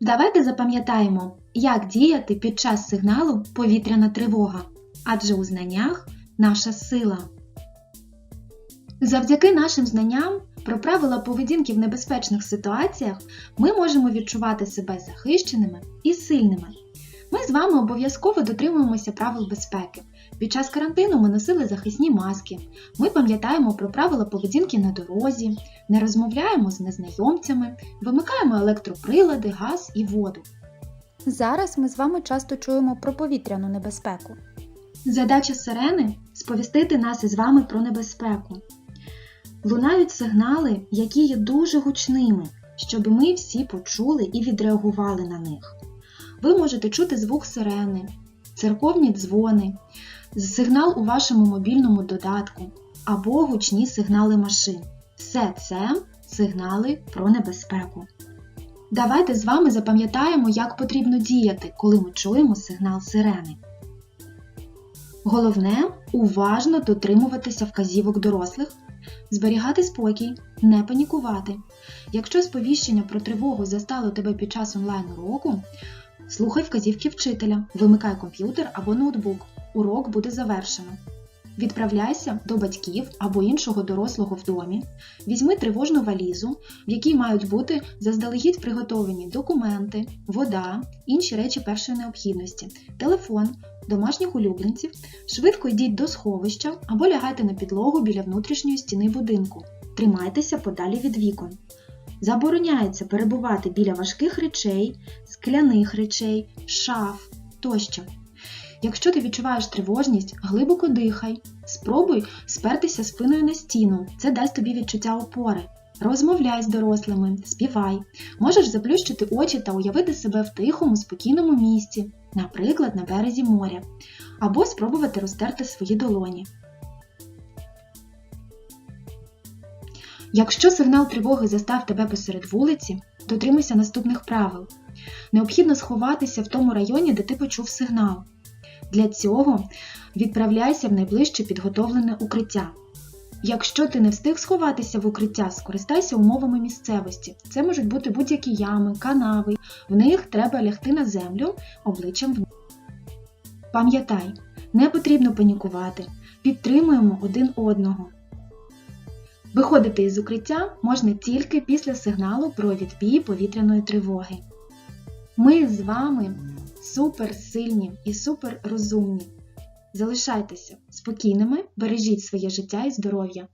Давайте запам'ятаємо, як діяти під час сигналу повітряна тривога, адже у знаннях наша сила. Завдяки нашим знанням про правила поведінки в небезпечних ситуаціях ми можемо відчувати себе захищеними і сильними. Ми з вами обов'язково дотримуємося правил безпеки. Під час карантину ми носили захисні маски. Ми пам'ятаємо про правила поведінки на дорозі, не розмовляємо з незнайомцями, вимикаємо електроприлади, газ і воду. Зараз ми з вами часто чуємо про повітряну небезпеку. Задача сирени сповістити нас із вами про небезпеку. Лунають сигнали, які є дуже гучними, щоб ми всі почули і відреагували на них. Ви можете чути звук сирени, церковні дзвони, сигнал у вашому мобільному додатку або гучні сигнали машин. Все це сигнали про небезпеку. Давайте з вами запам'ятаємо, як потрібно діяти, коли ми чуємо сигнал сирени. Головне уважно дотримуватися вказівок дорослих, зберігати спокій, не панікувати. Якщо сповіщення про тривогу застало тебе під час онлайн-уроку, слухай вказівки вчителя, вимикай комп'ютер або ноутбук. Урок буде завершено. Відправляйся до батьків або іншого дорослого в домі, візьми тривожну валізу, в якій мають бути заздалегідь приготовані документи, вода, інші речі першої необхідності, телефон, домашніх улюбленців, швидко йдіть до сховища або лягайте на підлогу біля внутрішньої стіни будинку. Тримайтеся подалі від вікон. Забороняється перебувати біля важких речей, скляних речей, шаф тощо. Якщо ти відчуваєш тривожність, глибоко дихай. Спробуй спертися спиною на стіну, це дасть тобі відчуття опори. Розмовляй з дорослими, співай. Можеш заплющити очі та уявити себе в тихому, спокійному місці, наприклад, на березі моря, або спробувати розтерти свої долоні. Якщо сигнал тривоги застав тебе посеред вулиці, дотримуйся наступних правил. Необхідно сховатися в тому районі, де ти почув сигнал. Для цього відправляйся в найближче підготовлене укриття. Якщо ти не встиг сховатися в укриття, скористайся умовами місцевості. Це можуть бути будь-які ями, канави. В них треба лягти на землю обличчям вниз. Пам'ятай, не потрібно панікувати. Підтримуємо один одного. Виходити із укриття можна тільки після сигналу про відбій повітряної тривоги. Ми з вами суперсильні і суперрозумні. Залишайтеся спокійними, бережіть своє життя і здоров'я.